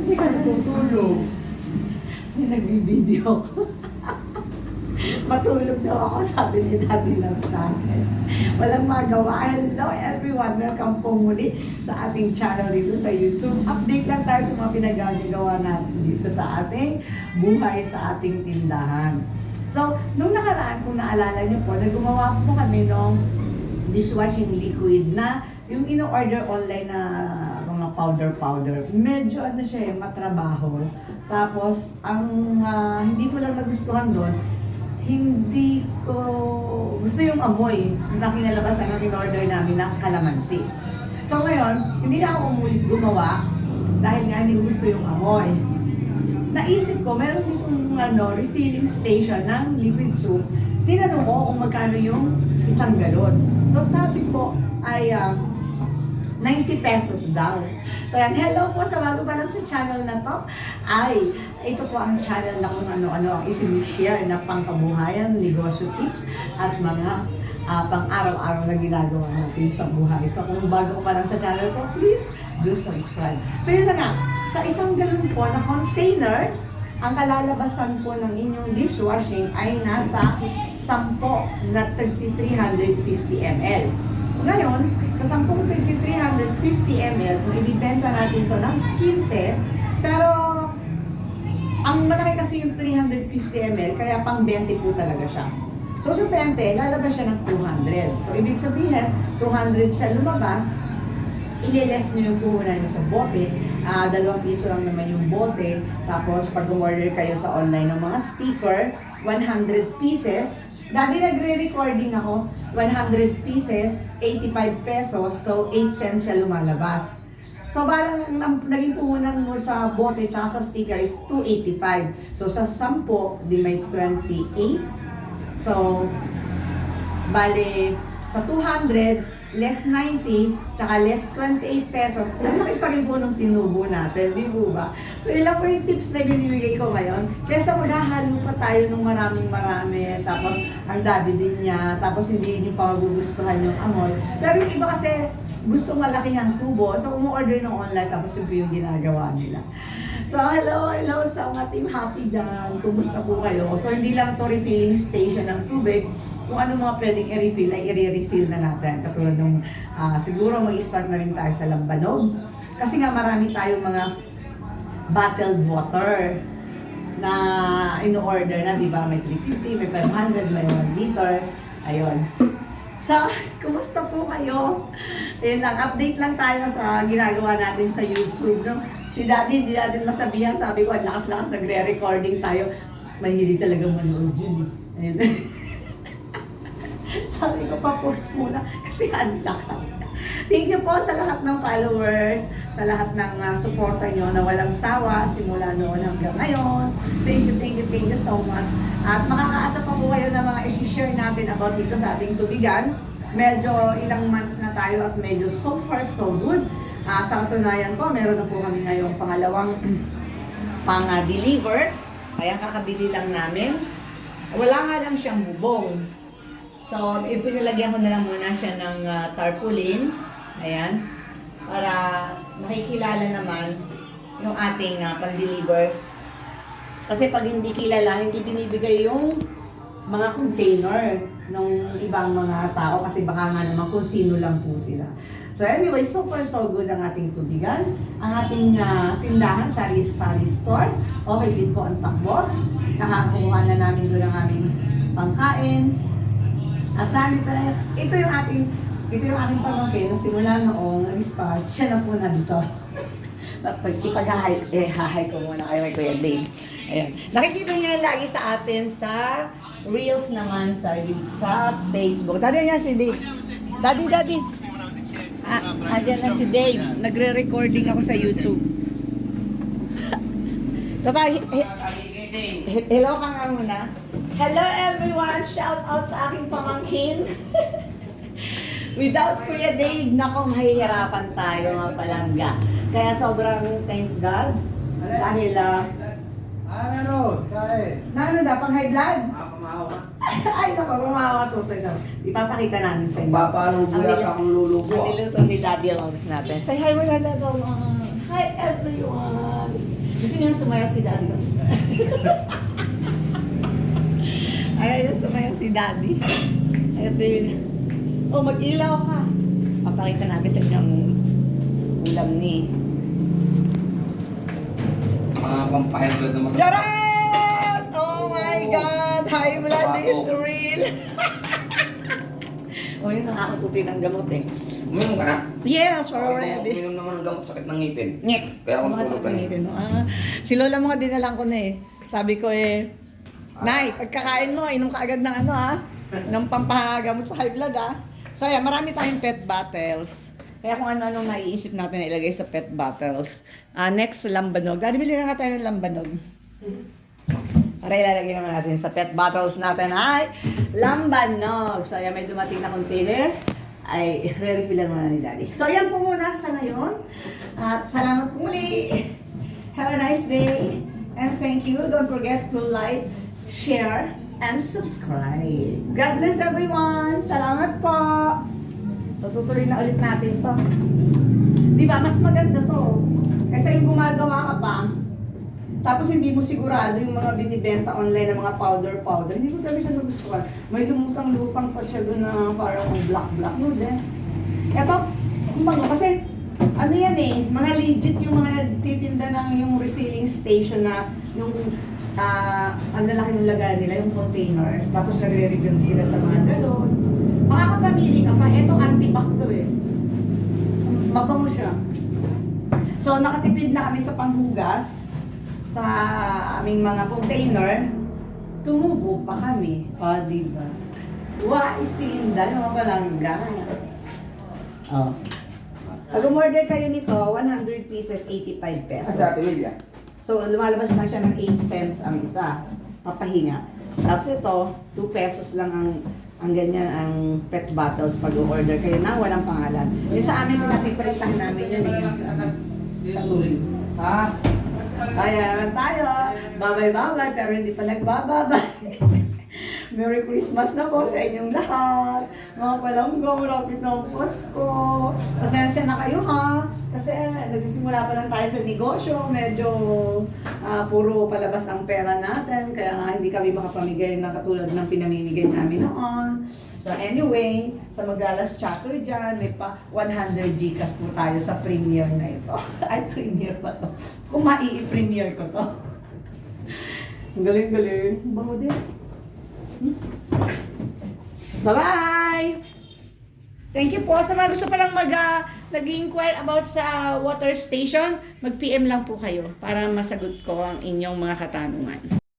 Hindi ka natutulog. Nagbibideo ko. Matulog daw ako, sabi ni Daddy Loves natin. Walang magawa. Hello everyone! Welcome po muli sa ating channel dito sa YouTube. Update lang tayo sa mga pinagagawa natin dito sa ating buhay sa ating tindahan. So, nung nakaraan, kung naalala niyo po, naggumawa po kami ng dishwashing liquid na yung ino-order online na mga powder-powder. Medyo ano siya eh, matrabaho. Tapos, ang ah, hindi ko lang nagustuhan doon, hindi ko gusto yung amoy na kinalabasan ng in-order namin na kalamansi. So ngayon, hindi na ako umulit gumawa dahil nga hindi ko gusto yung amoy. Naisip ko, meron ditong ano, refilling station ng liquid soup. Tinanong ko kung magkano yung isang galon. So sabi ko ay um, 90 pesos daw. So yan, hello po sa bago pa lang sa channel na to. Ay, ito po ang channel na kung ano-ano ang isinishare na pangkabuhayan, negosyo tips at mga ah, pang-araw-araw na ginagawa natin sa buhay. So kung bago pa lang sa channel ko, please do subscribe. So yun na nga, sa isang galon po na container, ang kalalabasan po ng inyong dishwashing ay nasa 10 na 350 ml. Ngayon, sa 10 350 ml, kung ibibenta natin to ng 15, pero ang malaki kasi yung 350 ml, kaya pang 20 po talaga siya. So sa 20, lalabas siya ng 200. So ibig sabihin, 200 siya lumabas, ililes nyo yung puhunan nyo sa bote. Ah, dalawang piso lang naman yung bote. Tapos pag order kayo sa online ng mga sticker, 100 pieces. Dati nagre-recording ako, 100 pieces, 85 pesos, so 8 cents siya lumalabas. So parang ang naging puhunan mo sa bote tsaka sa sticker is 285. So sa 10, di may 28. So, bale, sa 200, less 90, tsaka less 28 pesos, ang laki pa rin po nung tinubo natin, di po ba? So, ilan po yung tips na binibigay ko ngayon? Kesa maghahalo pa tayo ng maraming marami, tapos ang dami din niya, tapos hindi niyo pa magugustuhan yung amoy. Pero yung iba kasi, gusto malaki ang tubo, so umu-order ng online, tapos yun yung ginagawa nila. So, hello, hello sa mga team happy dyan. Kumusta po kayo? So, hindi lang to refilling station ng tubig. Kung ano mga pwedeng i-refill, ay i-refill na natin. Katulad nung, ah, siguro mag-start na rin tayo sa lambanog. Kasi nga marami tayong mga bottled water na in-order na, di ba? May 350, may 500, may 1 liter. Ayun. So, kumusta po kayo? Ayun lang, update lang tayo sa ginagawa natin sa YouTube. No? Si Daddy, hindi natin masabihan. Sabi ko, ang lakas-lakas nagre-recording tayo. Mahilig talaga manood yun eh. Ayun. Sabi ko, pa-post muna kasi ang lakas. Thank you po sa lahat ng followers, sa lahat ng uh, suporta nyo na walang sawa simula noon hanggang ngayon. Thank you, thank you, thank you so much. At makakaasa pa po kayo ng mga isi-share natin about dito sa ating tubigan. Medyo ilang months na tayo at medyo so far so good. Ah, sa katunayan po, meron na po kami ngayong pangalawang pang-deliver. Kaya kakabili lang namin. Wala nga lang siyang bubong. So, ipinalagyan ko na lang muna siya ng ah, tarpaulin. Ayan. Para makikilala naman yung ating uh, pang-deliver. Kasi pag hindi kilala, hindi binibigay yung mga container ng ibang mga tao kasi baka nga naman kung sino lang po sila. So anyway, super so good ang ating tubigan. Ang ating ah, tindahan, Sari Sari Store. Okay din po ang takbo. Nakakuha na namin doon ang aming pangkain. At nandito na, ito yung ating, ito yung aking pamangkin na simula noong nag-start, siya na po na dito. Pag ipag-hahay, eh, hahay ko muna kayo may Kuya Dave. Ayan. Nakikita niyo lagi sa atin sa Reels naman sa sa Facebook. Daddy niya si Dave. Daddy, daddy. Ah, andyan na si Dave. Nagre-recording ako sa YouTube. Tata, he- he- hello ka nga muna. Hello everyone! Shout out sa aking pamangkin. Without Kuya Dave, nako mahihirapan tayo mga palangga. Kaya sobrang thanks God. Dahil, ah, Ah, meron. Kain. na ano daw, pang high blood? Ah, kumawa. Ay, naku, gumawa tutoy na. Ipapakita namin sa inyo. Papalubo Ang yata nil- akong lulubo. Ang niluto ni Daddy Loves natin. Say hi, mga... Hi everyone! Gusto niyo sumayaw si Daddy? Ayaw sumayaw si Daddy. Ito yun. Oh, mag-ilaw ka. Papakita namin sa inyo ang ulam ni Mga pampahir blood naman. Charan! Oh my God! High blood is real! oh, yun nakakatuti ng gamot eh. Uminom ka na? Yes, already. Uminom naman ng gamot sakit ng ngipin. Ngek. Kaya ako Mga natulog ka sakit no? Ah, si Lola mo nga dinalang ko na eh. Sabi ko eh, Nay, pagkakain mo, inom ka agad ng ano ah. Ng pampagamot sa high blood ah. So yeah, marami tayong pet bottles. Kaya kung ano-anong naiisip natin na ilagay sa pet bottles. Ah, next, lambanog. Daddy, bili na tayo ng lambanog. Para ilalagay naman natin sa pet bottles natin ay lambanog. So ayan, may dumating na container. Ay, re-refillan muna ni Daddy. So yan po muna sa ngayon. At salamat po muli. Have a nice day. And thank you. Don't forget to like, share, and subscribe. God bless everyone. Salamat po. So tutuloy na ulit natin to. Di ba? Mas maganda to. Kasi yung gumagawa ka pa, tapos hindi mo sigurado yung mga binibenta online na mga powder-powder. Hindi ko talaga siya nagustuhan. May lumutang-lutang pa siya doon na parang black-black. No, din. Eto, kumbaga kasi, ano yan eh, mga legit yung mga nagtitinda ng yung refilling station na yung ah ang lalaki ng lagayan nila, yung container. Tapos nagre-refill sila sa mga galon. Makakapamili ka pa. Eto, anti-bac to eh. Mabango siya. So, nakatipid na kami sa panghugas sa aming mga container. Tumubo pa kami. O, oh, di ba? Why, sinda, mga palangga. Oh. Pag umorder kayo nito, 100 pieces, 85 pesos. Sa Ate Lilia. So, lumalabas lang siya ng 8 cents ang isa. Papahinga. Tapos ito, 2 pesos lang ang ang ganyan ang pet bottles pag order kayo na walang pangalan. Yung sa amin, pinapipalitan namin yun eh, yung sa, sa tubig. Ha? Kaya naman tayo. Babay-babay, pero hindi pa nagbababay. Merry Christmas na po sa inyong lahat. Mga palanggo, malapit na ang Pasko. Pasensya na kayo ha. Kasi eh, nagsisimula pa lang tayo sa negosyo. Medyo ah, puro palabas ang pera natin. Kaya nga hindi kami makapamigay ng katulad ng pinamimigay namin noon. So anyway, sa Magalas Chatter dyan, may pa 100 Gcash po tayo sa premiere na ito. Ay, premiere pa to. Kung mai-premiere ko to. Galing-galing. Bango din. Bye-bye! Thank you po. Sa mga gusto palang mag, uh, nag-inquire about sa water station, mag-PM lang po kayo para masagot ko ang inyong mga katanungan.